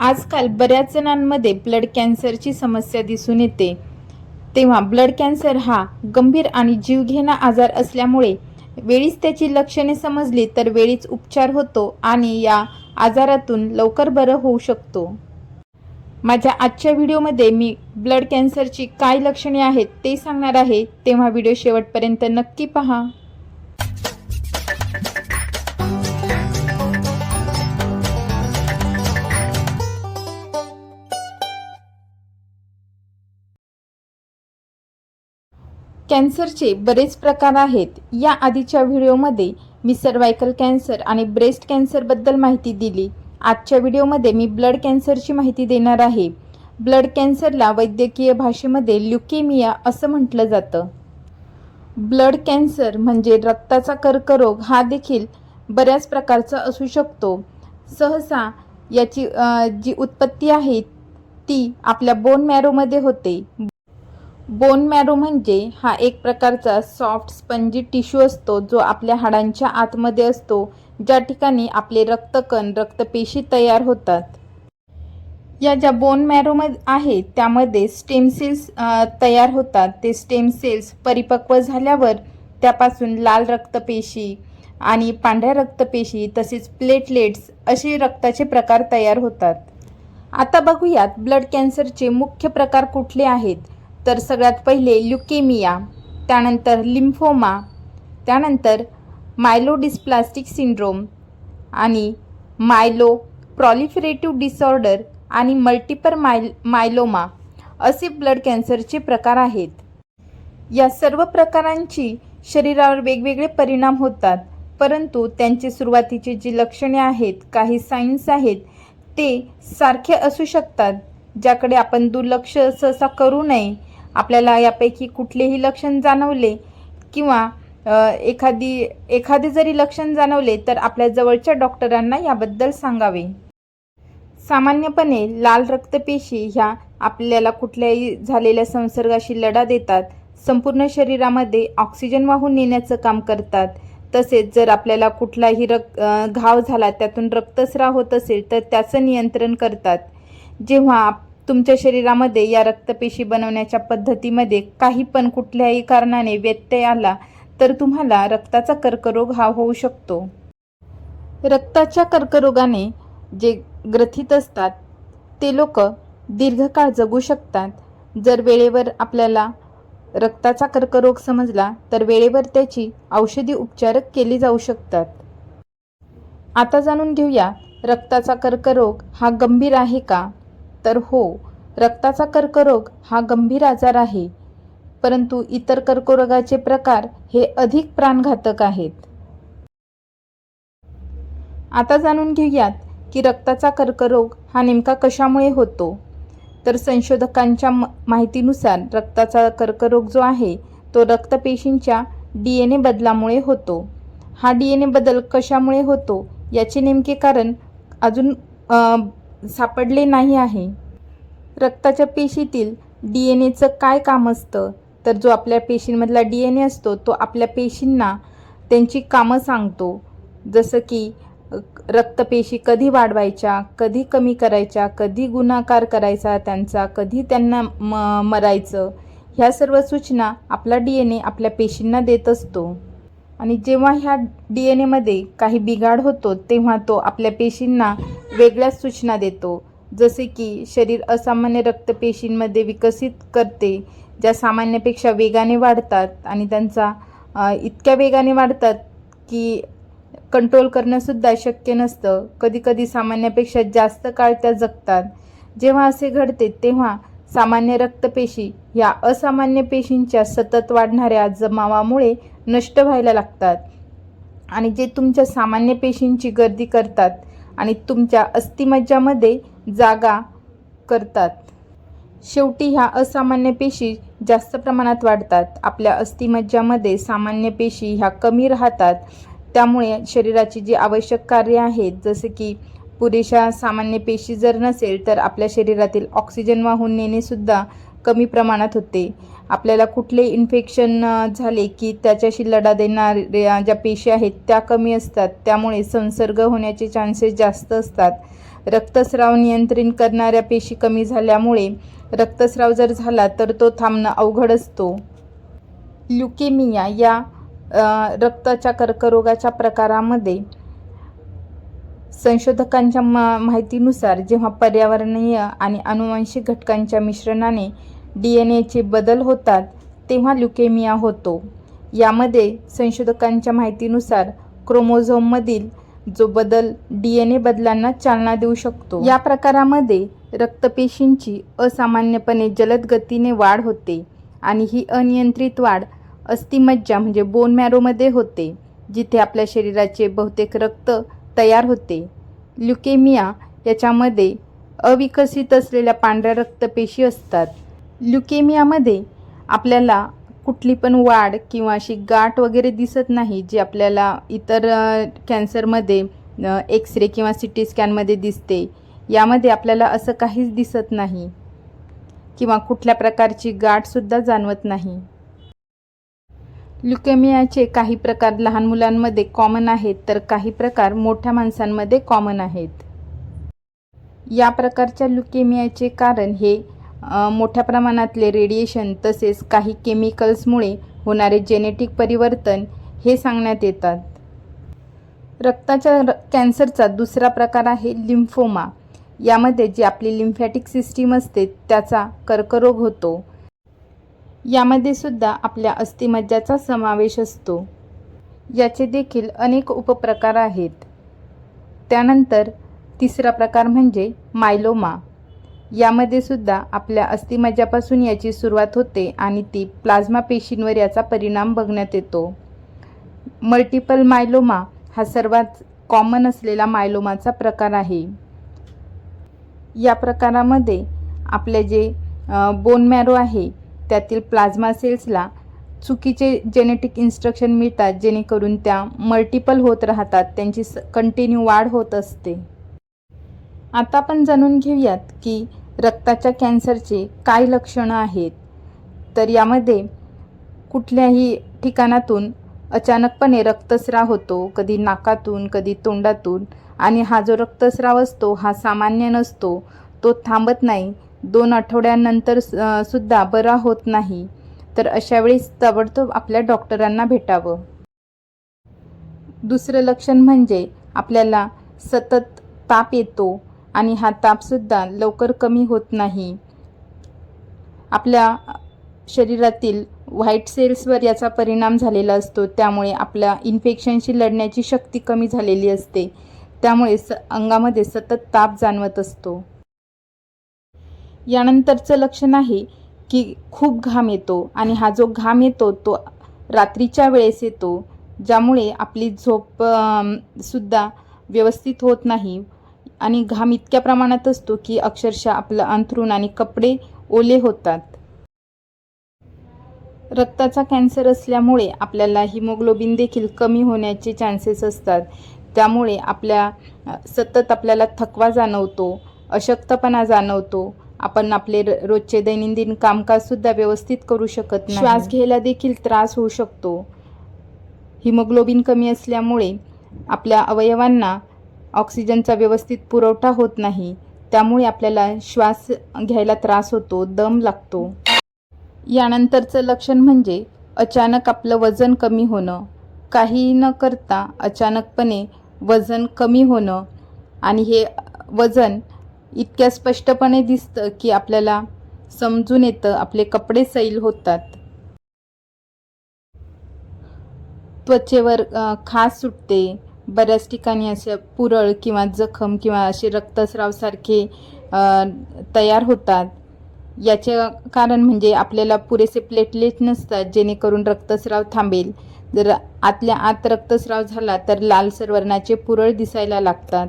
आजकाल बऱ्याच जणांमध्ये ब्लड कॅन्सरची समस्या दिसून येते. तेव्हा ब्लड कॅन्सर हा गंभीर आणि जीवघेणा आजार असल्यामुळे वेळीच त्याची लक्षणे समजली तर वेळीच उपचार होतो आणि या आजारातून लवकर बरं होऊ शकतो. माझ्या आजच्या व्हिडिओमध्ये मी ब्लड कॅन्सरची काय लक्षणे आहेत ते सांगणार आहे. तेव्हा व्हिडिओ शेवटपर्यंत नक्की पहा. कॅन्सरचे बरेच प्रकार आहेत. या आधीच्या व्हिडिओमध्ये मी सर्वायकल कॅन्सर आणि ब्रेस्ट कॅन्सरबद्दल माहिती दिली. आजच्या व्हिडिओमध्ये मी ब्लड कॅन्सरची माहिती देणार आहे. ब्लड कॅन्सरला वैद्यकीय भाषेमध्ये ल्युकेमिया असं म्हटलं जातं. ब्लड कॅन्सर म्हणजे रक्ताचा कर्करोग हा देखील बऱ्याच प्रकारचा असू शकतो. सहसा याची जी उत्पत्ती आहे ती आपल्या बोन मॅरोमध्ये होते. बोन मॅरो म्हणजे हा एक प्रकारचा सॉफ्ट स्पंजी टिश्यू असतो जो आपल्या हाडांच्या आतमध्ये असतो ज्या ठिकाणी आपले रक्तकण रक्तपेशी तयार होतात. या ज्या बोन मॅरोमध्ये आहे त्यामध्ये स्टेम सेल्स तयार होतात. ते स्टेम सेल्स परिपक्व झाल्यावर त्यापासून लाल रक्तपेशी आणि पांढऱ्या रक्तपेशी तसेच प्लेटलेट्स असे रक्ताचे प्रकार तयार होतात. आता बघूयात ब्लड कॅन्सरचे मुख्य प्रकार कुठले आहेत? तर सगळ्यात पहिले ल्युकेमिया त्यानंतर लिम्फोमा त्यानंतर मायलोडिस्प्लास्टिक सिंड्रोम आणि मायलो प्रॉलिफरेटिव्ह डिसऑर्डर आणि मल्टिपर माय मायलोमा असे ब्लड कॅन्सरचे प्रकार आहेत. या सर्व प्रकारांची शरीरावर वेगवेगळे परिणाम होतात परंतु त्यांचे सुरुवातीची जी लक्षणे आहेत काही सायन्स आहेत ते सारखे असू शकतात ज्याकडे आपण दुर्लक्ष सहसा करू नये आपल्याला यापैकी कुठलेही लक्षण जाणवले किंवा एखादी एखादे जरी लक्षण जाणवले तर आपल्या जवळच्या डॉक्टरांना याबद्दल सांगावे. सामान्यपणे लाल रक्तपेशी ह्या आपल्याला कुठल्याही झालेल्या संसर्गाशी लढा देतात. संपूर्ण शरीरामध्ये ऑक्सिजन वाहून नेण्याचं काम करतात. तसेच जर आपल्याला कुठलाही रक घाव झाला त्यातून रक्तस्राव होत असेल तर त्याचं नियंत्रण करतात. जेव्हा आप- तुमच्या शरीरामध्ये या रक्तपेशी बनवण्याच्या पद्धतीमध्ये काही पण कुठल्याही कारणाने व्यत्यय आला तर तुम्हाला रक्ताचा कर्करोग हा होऊ शकतो. रक्ताच्या कर्करोगाने जे ग्रथित असतात ते लोक दीर्घकाळ जगू शकतात. जर वेळेवर आपल्याला रक्ताचा कर्करोग समजला तर वेळेवर त्याची औषधी उपचार केली जाऊ शकतात. आता जाणून घेऊया रक्ताचा कर्करोग हा गंभीर आहे का? तर हो रक्ताचा कर्करोग हा गंभीर आजार आहे परंतु इतर कर्करोगाचे प्रकार हे अधिक प्राणघातक आहेत. आता जाणून घेऊयात की रक्ताचा कर्करोग हा नेमका कशामुळे होतो. तर संशोधकांच्या म- माहितीनुसार रक्ताचा कर्करोग जो आहे तो रक्तपेशींच्या डी एन ए बदलामुळे होतो. हा डी एन ए बदल कशामुळे होतो याचे नेमके कारण अजून सापडले नाही आहे. रक्ताच्या पेशीतील डी एन एचं काय काम असतं? तर जो आपल्या पेशींमधला डी एन ए असतो तो आपल्या पेशींना त्यांची कामं सांगतो. जसं की रक्तपेशी कधी वाढवायच्या कधी कमी करायच्या कधी गुणाकार करायचा त्यांचा कधी त्यांना म मरायचं ह्या सर्व सूचना आपला डी एन ए आपल्या पेशींना देत असतो. आणि जेव्हा ह्या डी एन एमध्ये काही बिघाड होतो तेव्हा तो आपल्या पेशींना वेगळ्याच सूचना देतो. जसे की शरीर असामान्य रक्तपेशींमध्ये विकसित करते ज्या सामान्यपेक्षा वेगाने वाढतात आणि त्यांचा इतक्या वेगाने वाढतात की कंट्रोल करणंसुद्धा शक्य नसतं. कधीकधी सामान्यापेक्षा जास्त काळ त्या जगतात. जेव्हा असे घडते तेव्हा सामान्य रक्तपेशी या असामान्य पेशींच्या सतत वाढणाऱ्या जमावामुळे नष्ट व्हायला लागतात. आणि जे तुमच्या सामान्य पेशींची गर्दी करतात आणि तुमच्या अस्थिमज्जामध्ये जागा करतात. शेवटी ह्या असामान्य पेशी जास्त प्रमाणात वाढतात. आपल्या अस्थिमज्जामध्ये सामान्य पेशी ह्या कमी राहतात. त्यामुळे शरीराची जी आवश्यक कार्य आहेत जसे की पुरेशा सामान्य पेशी जर नसेल तर आपल्या शरीरातील ऑक्सिजन वाहून नेणेसुद्धा कमी प्रमाणात होते. आपल्याला कुठले इन्फेक्शन झाले की त्याच्याशी लढा देणाऱ्या ज्या पेशी आहेत त्या कमी असतात. त्यामुळे संसर्ग होण्याचे चान्सेस जास्त असतात. रक्तस्राव नियंत्रित करणाऱ्या पेशी कमी झाल्यामुळे रक्तस्राव जर झाला तर तो थांबणं अवघड असतो. ल्युकेमिया या रक्ताच्या कर्करोगाच्या प्रकारामध्ये संशोधकांच्या मा माहितीनुसार जेव्हा पर्यावरणीय आणि अनुवांशिक घटकांच्या मिश्रणाने डी एन एचे बदल होतात तेव्हा ल्युकेमिया होतो. यामध्ये संशोधकांच्या माहितीनुसार क्रोमोझोममधील जो बदल डी एन ए बदलांना चालना देऊ शकतो. या प्रकारामध्ये रक्तपेशींची असामान्यपणे जलद गतीने वाढ होते आणि ही अनियंत्रित वाढ अस्थिमज्जा म्हणजे बोन मॅरोमध्ये होते जिथे आपल्या शरीराचे बहुतेक रक्त तयार होते. ल्युकेमिया याच्यामध्ये अविकसित असलेल्या पांढऱ्या रक्तपेशी असतात. ल्युकेमियामध्ये आपल्याला कुठली पण वाढ किंवा अशी गाठ वगैरे दिसत नाही जी आपल्याला इतर कॅन्सरमध्ये एक्स रे किंवा सी टी स्कॅनमध्ये दिसते यामध्ये आपल्याला असं काहीच दिसत नाही किंवा कुठल्या प्रकारची गाठसुद्धा जाणवत नाही. ल्युकेमियाचे काही प्रकार लहान मुलांमध्ये कॉमन आहेत तर काही प्रकार मोठ्या माणसांमध्ये कॉमन आहेत. या प्रकारच्या ल्युकेमियाचे कारण हे मोठ्या प्रमाणातले रेडिएशन तसेच काही केमिकल्समुळे होणारे जेनेटिक परिवर्तन हे सांगण्यात येतात. रक्ताच्या र कॅन्सरचा दुसरा प्रकार आहे लिम्फोमा यामध्ये जी आपली लिम्फॅटिक सिस्टीम असते त्याचा कर्करोग होतो. यामध्ये सुद्धा आपल्या अस्थिमज्जाचा समावेश असतो. याचे देखील अनेक उपप्रकार आहेत. त्यानंतर तिसरा प्रकार म्हणजे मायलोमा यामध्ये सुद्धा आपल्या अस्थिमज्जापासून याची सुरुवात होते आणि ती प्लाझ्मा पेशींवर याचा परिणाम बघण्यात येतो. मल्टिपल मायलोमा हा सर्वात कॉमन असलेला मायलोमाचा प्रकार आहे. या प्रकारामध्ये आपले जे बोन मॅरो आहे त्यातील प्लाझ्मा सेल्सला चुकीचे जेनेटिक इन्स्ट्रक्शन मिळतात जेणेकरून त्या मल्टिपल होत राहतात त्यांची स कंटिन्यू वाढ होत असते. आता आपण जाणून घेऊयात की रक्ताच्या कॅन्सरचे काय लक्षणं आहेत? तर यामध्ये कुठल्याही ठिकाणातून अचानकपणे रक्तस्राव होतो कधी नाकातून कधी तोंडातून. आणि हा जो रक्तस्राव असतो हा सामान्य नसतो. तो थांबत नाही. दोन आठवड्यानंतर सुद्धा बरा होत नाही. तर अशा वेळेस ताबडतोब आपल्या डॉक्टरांना भेटावं. दुसरं लक्षण म्हणजे आपल्याला सतत ताप येतो आणि हा तापसुद्धा लवकर कमी होत नाही. आपल्या शरीरातील व्हाईट सेल्सवर याचा परिणाम झालेला असतो. त्यामुळे आपल्या इन्फेक्शनशी लढण्याची शक्ती कमी झालेली असते. त्यामुळे स अंगामध्ये सतत ताप जाणवत असतो. यानंतरचं लक्षण आहे की खूप घाम येतो आणि हा जो घाम येतो तो रात्रीच्या वेळेस येतो ज्यामुळे आपली झोप सुद्धा व्यवस्थित होत नाही. आणि घाम इतक्या प्रमाणात असतो की अक्षरशः आपलं अंथरूण आणि कपडे ओले होतात. रक्ताचा कॅन्सर असल्यामुळे आपल्याला हिमोग्लोबिन देखील कमी होण्याचे चान्सेस असतात. त्यामुळे आपल्या सतत आपल्याला थकवा जाणवतो अशक्तपणा जाणवतो. आपण आपले रोजचे दैनंदिन कामकाजसुद्धा व्यवस्थित करू शकत नाही. श्वास घ्यायला देखील त्रास होऊ शकतो. हिमोग्लोबिन कमी असल्यामुळे आपल्या अवयवांना ऑक्सिजनचा व्यवस्थित पुरवठा होत नाही त्यामुळे आपल्याला श्वास घ्यायला त्रास होतो दम लागतो. यानंतरचं लक्षण म्हणजे अचानक आपलं वजन कमी होणं. काही न करता अचानकपणे वजन कमी होणं आणि हे वजन इतक्या स्पष्टपणे दिसतं की आपल्याला समजून येतं आपले कपडे सैल होतात. त्वचेवर खास सुटते. बऱ्याच ठिकाणी असे पुरळ किंवा जखम किंवा असे रक्तस्रावसारखे तयार होतात. याचे कारण म्हणजे आपल्याला पुरेसे प्लेटलेट नसतात जेणेकरून रक्तस्राव थांबेल. जर आतल्या आत रक्तस्राव झाला तर लालसर वर्णाचे पुरळ दिसायला लागतात.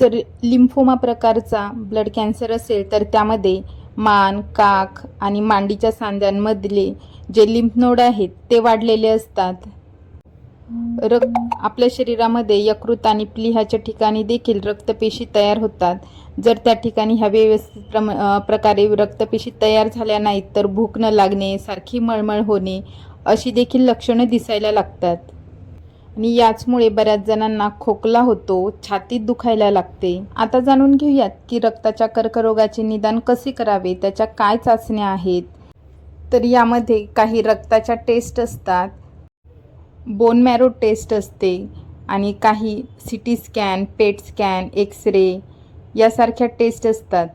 जर लिम्फोमा प्रकारचा ब्लड कॅन्सर असेल तर त्यामध्ये मान काख आणि मांडीच्या सांध्यांमधले जे लिम्फ नोड आहेत ते वाढलेले असतात. रक्त आपल्या शरीरामध्ये यकृत आणि प्लिहाच्या ठिकाणी देखील रक्तपेशी तयार होतात. जर त्या ठिकाणी ह्या व्यवस्थित प्रम प्रकारे रक्तपेशी तयार झाल्या नाहीत तर भूक न लागणे सारखी मळमळ होणे अशी देखील लक्षणं दिसायला लागतात. आणि याचमुळे बऱ्याच जणांना खोकला होतो छातीत दुखायला लागते. आता जाणून घेऊयात की रक्ताच्या कर्करोगाचे निदान कसे करावे त्याच्या काय चाचण्या आहेत? तर यामध्ये काही रक्ताच्या टेस्ट असतात. बोन मॅरो टेस्ट असते आणि काही C T scan PET scan X ray यासारख्या टेस्ट असतात.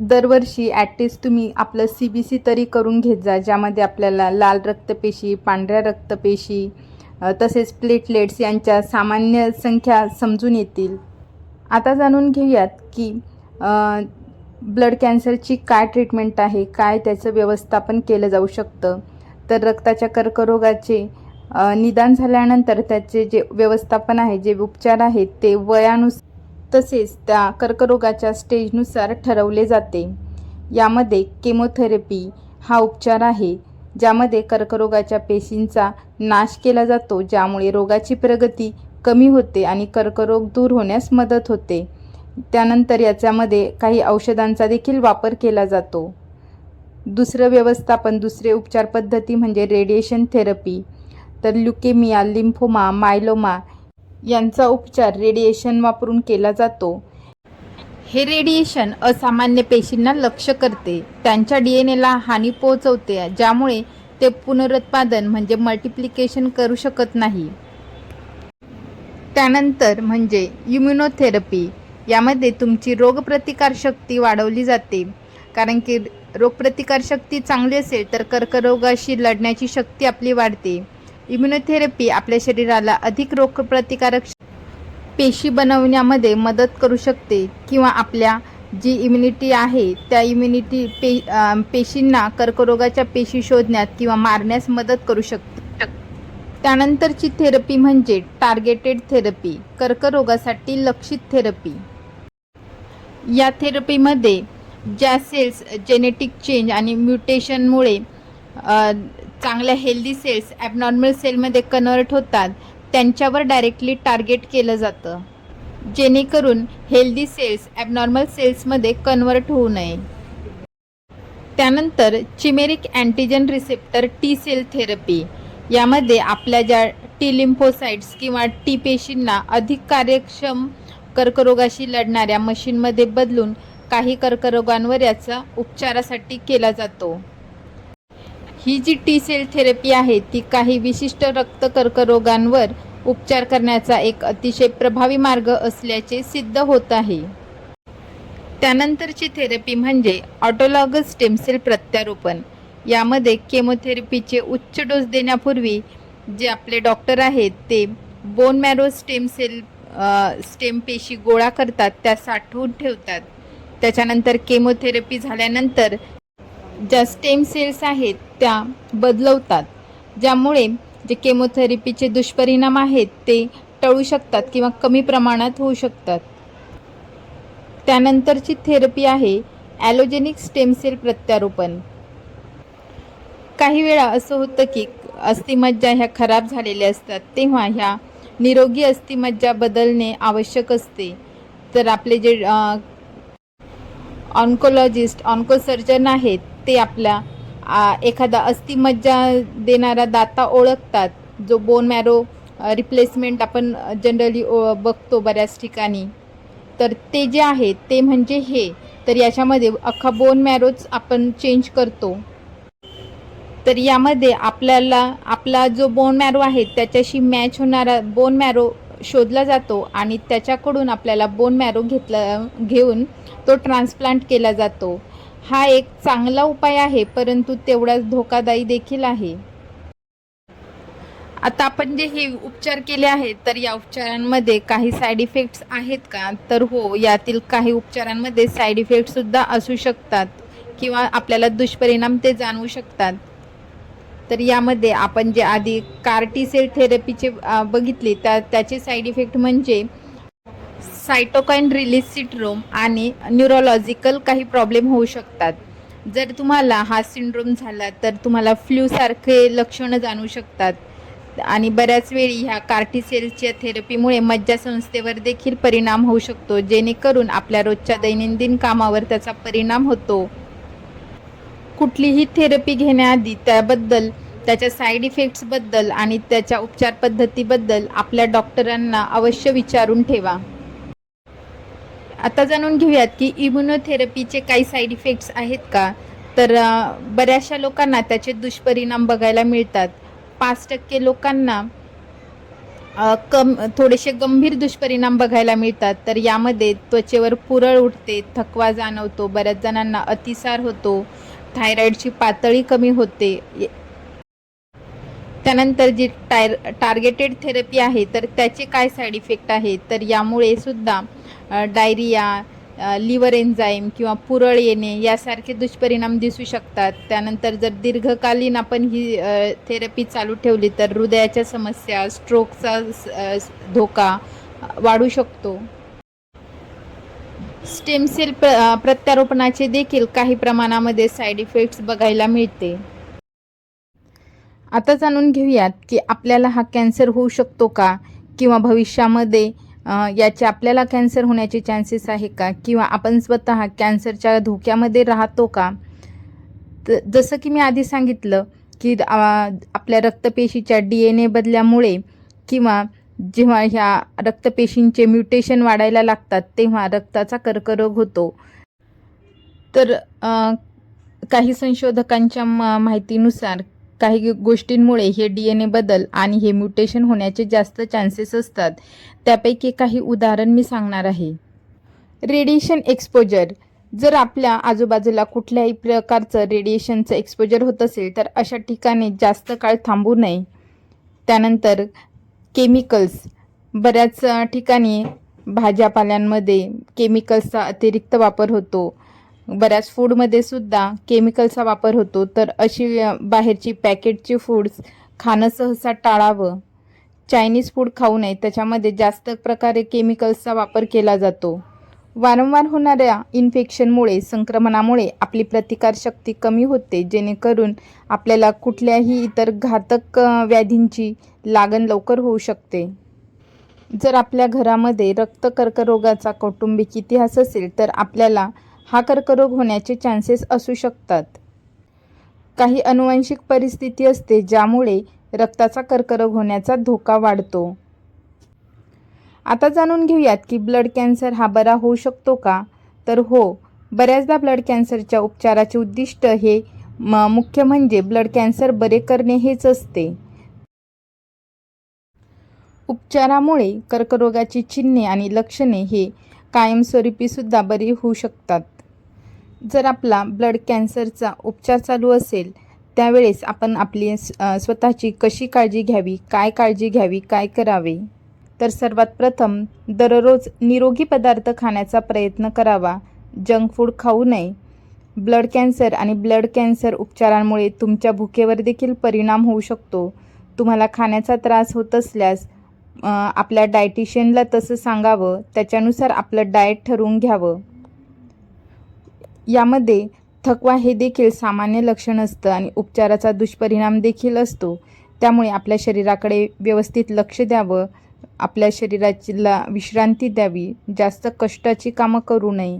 दरवर्षी ॲटलिस्ट तुम्ही आपलं सी बी सी तरी करून घेत जा ज्यामध्ये आपल्याला लाल रक्तपेशी पांढऱ्या रक्तपेशी तसेच प्लेटलेट्स यांच्या सामान्य संख्या समजून येतील. आता जाणून घेऊयात की ब्लड कॅन्सरची काय ट्रीटमेंट आहे काय त्याचं व्यवस्थापन केलं जाऊ शकतं. तर रक्ताच्या कर्करोगाचे निदान झाल्यानंतर त्याचे जे व्यवस्थापन आहे जे उपचार आहेत ते वयानुस तसेच त्या कर्करोगाच्या स्टेजनुसार ठरवले जाते. यामध्ये केमोथेरपी हा उपचार आहे ज्यामध्ये कर्करोगाच्या पेशींचा नाश केला जातो ज्यामुळे रोगाची प्रगती कमी होते आणि कर्करोग दूर होण्यास मदत होते. त्यानंतर याच्यामध्ये काही औषधांचा देखील वापर केला जातो. दुसरं व्यवस्थापन दुसरे उपचार पद्धती म्हणजे रेडिएशन थेरपी तर ल्युकेमिया लिम्फोमा मायलोमा यांचा उपचार रेडिएशन वापरून केला जातो. हे रेडिएशन असामान्य पेशींना लक्ष करते. त्यांच्या डी एन एला हानी पोहोचवते ज्यामुळे ते पुनरुत्पादन म्हणजे मल्टिप्लिकेशन करू शकत नाही. त्यानंतर म्हणजे इम्युनोथेरपी यामध्ये तुमची रोगप्रतिकारशक्ती वाढवली जाते. कारण की रोगप्रतिकारशक्ती चांगली असेल तर कर्करोगाशी लढण्याची शक्ती आपली वाढते. इम्युनोथेरपी आपल्या शरीराला अधिक रोगप्रतिकारक पेशी बनवण्यामध्ये मदत करू शकते किंवा आपल्या जी इम्युनिटी आहे त्या इम्युनिटी पे पेशींना कर्करोगाच्या पेशी शोधण्यात किंवा मारण्यास मदत करू शकते. त्यानंतरची थेरपी म्हणजे टार्गेटेड थेरपी कर्करोगासाठी लक्षित थेरपी या थेरपीमध्ये ज्या सेल्स जेनेटिक चेंज आणि म्युटेशनमुळे चांगल्या हेल्दी सेल्स ॲबनॉर्मल सेलमध्ये कन्वर्ट होतात त्यांच्यावर डायरेक्टली टार्गेट केलं जातं. जेणेकरून हेल्दी सेल्स ॲबनॉर्मल सेल्समध्ये कन्वर्ट होऊ नये. त्यानंतर chimeric antigen receptor T cell therapy यामध्ये आपल्या ज्या टी लिम्फोसाइट्स किंवा टी पेशींना अधिक कार्यक्षम कर्करोगाशी लढणाऱ्या मशीनमध्ये बदलून काही कर्करोगांवर याचा उपचारासाठी केला जातो. ही जी टी सेल थेरपी आहे ती काही विशिष्ट रक्त कर्करोगांवर उपचार करण्याचा एक अतिशय प्रभावी मार्ग असल्याचे सिद्ध होत आहे. त्यानंतरची थेरपी म्हणजे ऑटोलॉगस स्टेम सेल प्रत्यारोपण. यामध्ये केमोथेरपीचे उच्च डोस देण्यापूर्वी जे आपले डॉक्टर आहेत ते bone marrow stem cell stem पेशी गोळा करतात त्या साठवून ठेवतात. त्याच्यानंतर केमोथेरपी झाल्यानंतर ज्या स्टेम सेल्स आहेत त्या बदलवतात. ज्यामुळे जे केमोथेरपीचे दुष्परिणाम आहेत ते टळू शकतात किंवा कमी प्रमाणात होऊ शकतात. त्यानंतरची थेरपी आहे ॲलोजेनिक स्टेम सेल प्रत्यारोपण. काही वेळा असं होतं की अस्थिमज्जा ह्या खराब झालेल्या असतात तेव्हा ह्या निरोगी अस्थिमज्जा बदलणे आवश्यक असते. तर आपले जे ऑन्कोलॉजिस्ट ऑन्कोसर्जन आहेत ते आपल्या एखादा अस्थिमज्जा देणारा दाता ओळखतात. जो बोन मॅरो रिप्लेसमेंट आपण जनरली बघतो बऱ्याच ठिकाणी. तर ते जे आहे ते म्हणजे हे. तर याच्यामध्ये अख्खा बोन मॅरोच आपण चेंज करतो. तर यामध्ये आपल्याला आपला जो बोन मॅरो आहे त्याच्याशी मॅच होणारा बोन मॅरो शोधला जातो आणि त्याच्याकडून आपल्याला बोन मॅरो घेतला घेऊन तो ट्रान्सप्लांट केला जातो. हा एक चांगला उपाय आहे परंतु तेवढाच धोकादायी देखील आहे. आता आपण जे हे उपचार केले आहेत तर या उपचारांमध्ये काही साईड इफेक्ट्स आहेत का? तर हो यातील काही उपचारांमध्ये साईड इफेक्टसुद्धा असू शकतात किंवा आपल्याला दुष्परिणाम ते जाणवू शकतात. तर यामध्ये आपण जे आधी कार्टीसेल थेरपीचे बघितले त्या त्याचे साईड इफेक्ट म्हणजे सायटोकाईन रिलीज सिंड्रोम आणि न्यूरोलॉजिकल काही प्रॉब्लेम होऊ शकतात. जर तुम्हाला हा सिंड्रोम झाला तर तुम्हाला फ्ल्यूसारखे लक्षणं जाणू शकतात. आणि बऱ्याच वेळी ह्या कार्टिसेलच्या थेरपीमुळे मज्जासंस्थेवर देखील परिणाम होऊ शकतो. जेणेकरून आपल्या रोजच्या दैनंदिन कामावर त्याचा परिणाम होतो. कुठलीही थेरपी घेण्याआधी त्याबद्दल त्याच्या साईड इफेक्ट्सबद्दल आणि त्याच्या उपचार पद्धतीबद्दल आपल्या डॉक्टरांना अवश्य विचारून ठेवा. आता जाणून घेऊयात की इम्युनोथेरपीचे काही साईड इफेक्ट्स आहेत का? तर बऱ्याचशा लोकांना त्याचे दुष्परिणाम बघायला मिळतात. पाच टक्के लोकांना कम थोडेसे गंभीर दुष्परिणाम बघायला मिळतात. तर यामध्ये त्वचेवर पुरळ उठते थकवा जाणवतो बऱ्याच जणांना अतिसार होतो थायरॉईडची पातळी कमी होते. त्यानंतर जी टायर टार्गेटेड थेरपी आहे तर त्याचे काय साईड इफेक्ट आहेत? तर यामुळे सुद्धा डायरिया लिव्हर एन्झाईम किंवा पुरळ येणे यासारखे दुष्परिणाम दिसू शकतात. त्यानंतर जर दीर्घकालीन आपण ही थेरपी चालू ठेवली तर हृदयाच्या समस्या स्ट्रोकचा स- धोका वाढू शकतो. स्टेम सेल प्र प्रत्यारोपणाचे देखील काही प्रमाणामध्ये साईड इफेक्ट्स बघायला मिळते. आता जाणून घेऊयात की आपल्याला हा कॅन्सर होऊ शकतो का? किंवा भविष्यामध्ये याचे आपल्याला कॅन्सर होण्याचे चान्सेस आहे का? किंवा आपण स्वतः कॅन्सरच्या धोक्यामध्ये राहतो का? त जसं की मी आधी सांगितलं की आपल्या रक्तपेशीच्या डी एन ए बदल्यामुळे किंवा जेव्हा ह्या रक्तपेशींचे म्युटेशन वाढायला लागतात तेव्हा रक्ताचा कर्करोग होतो. तर काही संशोधकांच्या म माहितीनुसार काही गोष्टींमुळे हे डी एन ए बदल आणि हे म्युटेशन होण्याचे जास्त चान्सेस असतात. त्यापैकी काही उदाहरण मी सांगणार आहे. Radiation exposure. जर आपल्या आजूबाजूला कुठल्याही प्रकारचं रेडिएशनचं एक्सपोजर होत असेल तर अशा ठिकाणी जास्त काळ थांबू नये. त्यानंतर केमिकल्स. बऱ्याच ठिकाणी भाज्यापाल्यांमध्ये केमिकल्सचा अतिरिक्त वापर होतो. बऱ्याच फूडमध्ये सुद्धा केमिकलचा वापर होतो. तर अशी बाहेरची पॅकेटची फूड्स खाणं सहसा टाळावं. चायनीज फूड खाऊ नये. त्याच्यामध्ये जास्त प्रकारे केमिकल्सचा वापर केला जातो. वारंवार होणाऱ्या इन्फेक्शनमुळे संक्रमणामुळे आपली प्रतिकारशक्ती कमी होते. जेणेकरून आपल्याला कुठल्याही इतर घातक व्याधींची लागण लवकर होऊ शकते. जर आपल्या घरामध्ये रक्त कर्करोगाचा कौटुंबिक इतिहास असेल तर आपल्याला हा कर्करोग होण्याचे चान्सेस असू शकतात. काही अनुवांशिक परिस्थिती असते ज्यामुळे रक्ताचा कर्करोग होण्याचा धोका वाढतो. आता जाणून घेऊयात की ब्लड कॅन्सर हा बरा होऊ शकतो का? तर हो बऱ्याचदा ब्लड कॅन्सरच्या उपचाराचे उद्दिष्ट हे म मुख्य म्हणजे ब्लड कॅन्सर बरे करणे हेच असते. उपचारामुळे कर्करोगाची चिन्हे आणि लक्षणे हे कायमस्वरूपीसुद्धा बरी होऊ शकतात. जर आपला ब्लड कॅन्सरचा उपचार चालू असेल त्यावेळेस आपण आपली स्वतःची कशी काळजी घ्यावी काय काळजी घ्यावी काय करावे? तर सर्वात प्रथम दररोज निरोगी पदार्थ खाण्याचा प्रयत्न करावा. जंक फूड खाऊ नये. ब्लड कॅन्सर आणि ब्लड कॅन्सर उपचारांमुळे तुमच्या भुकेवर देखील परिणाम होऊ शकतो. तुम्हाला खाण्याचा त्रास होत असल्यास आपल्या डायटिशियनला तसं सांगावं त्याच्यानुसार आपलं डाएट ठरवून घ्यावं. यामध्ये थकवा हे देखील सामान्य लक्षण असतं आणि उपचाराचा दुष्परिणाम देखील असतो. त्यामुळे आपल्या शरीराकडे व्यवस्थित लक्ष द्यावं आपल्या शरीराला विश्रांती द्यावी जास्त कष्टाची कामं करू नये.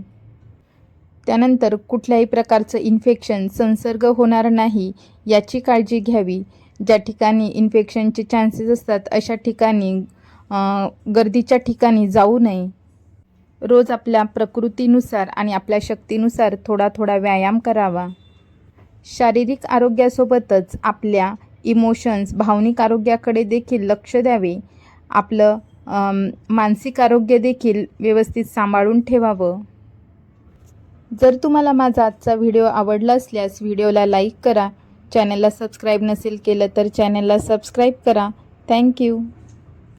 त्यानंतर कुठल्याही प्रकारचं इन्फेक्शन संसर्ग होणार नाही याची काळजी घ्यावी. ज्या ठिकाणी इन्फेक्शनचे चान्सेस असतात अशा ठिकाणी गर्दीच्या ठिकाणी जाऊ नये. रोज आपल्या प्रकृतीनुसार आणि आपल्या शक्तीनुसार थोडा थोडा व्यायाम करावा. शारीरिक आरोग्यासोबतच आपल्या इमोशन्स भावनिक आरोग्याकडे देखील लक्ष द्यावे. आपलं मानसिक आरोग्य देखील व्यवस्थित सांभाळून ठेवावं. जर तुम्हाला माझा आजचा व्हिडिओ आवडला असल्यास व्हिडिओला लाईक करा चॅनलला सबस्क्राईब नसेल केलं तर चॅनलला सबस्क्राईब करा. थँक्यू